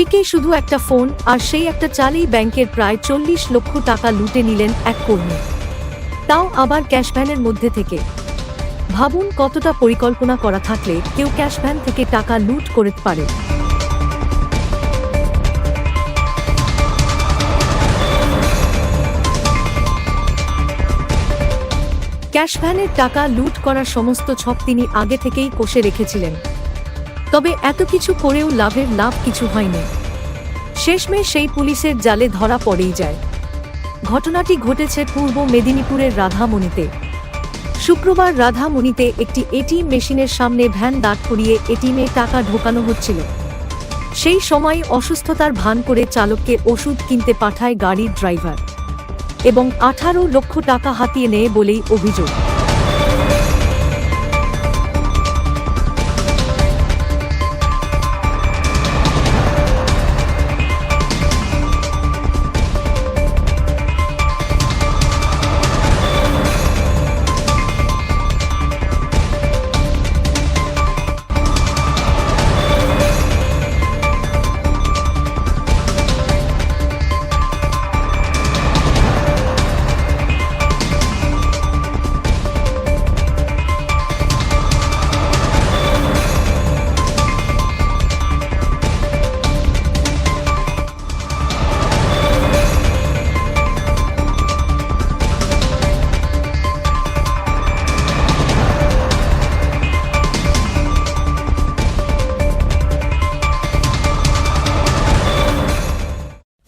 স্ত্রীকে শুধু একটা ফোন, আর সেই একটা চালেই ব্যাংকের প্রায় চল্লিশ লক্ষ টাকা লুটে নিলেন এক কর্মী। তাও আবার ক্যাশ ভ্যানের মধ্যে থেকে। ভাবুন কতটা পরিকল্পনা করা থাকলে কেউ ক্যাশ ভ্যান থেকে টাকা লুট করতে পারে। ক্যাশ ভ্যানের টাকা লুট করার সমস্ত ছক তিনি আগে থেকেই কষে রেখেছিলেন। তবে এত কিছু করেও লাভের লাভ কিছু হয়নি। শেষমেশ সেই পুলিশের জালে ধরা পড়েই যায়। ঘটনাটি ঘটেছে পূর্ব মেদিনীপুরের রাধামণিতে। শুক্রবার রাধামণিতে একটি এটিএম মেশিনের সামনে ভ্যান দাঁড় করিয়ে এটিএমে টাকা ঢোকানো হচ্ছিল। সেই সময় অসুস্থতার ভান করে চালককে ওষুধ কিনতে পাঠায় গাড়ির ড্রাইভার এবং আঠারো লক্ষ টাকা হাতিয়ে নেয় বলেই অভিযোগ।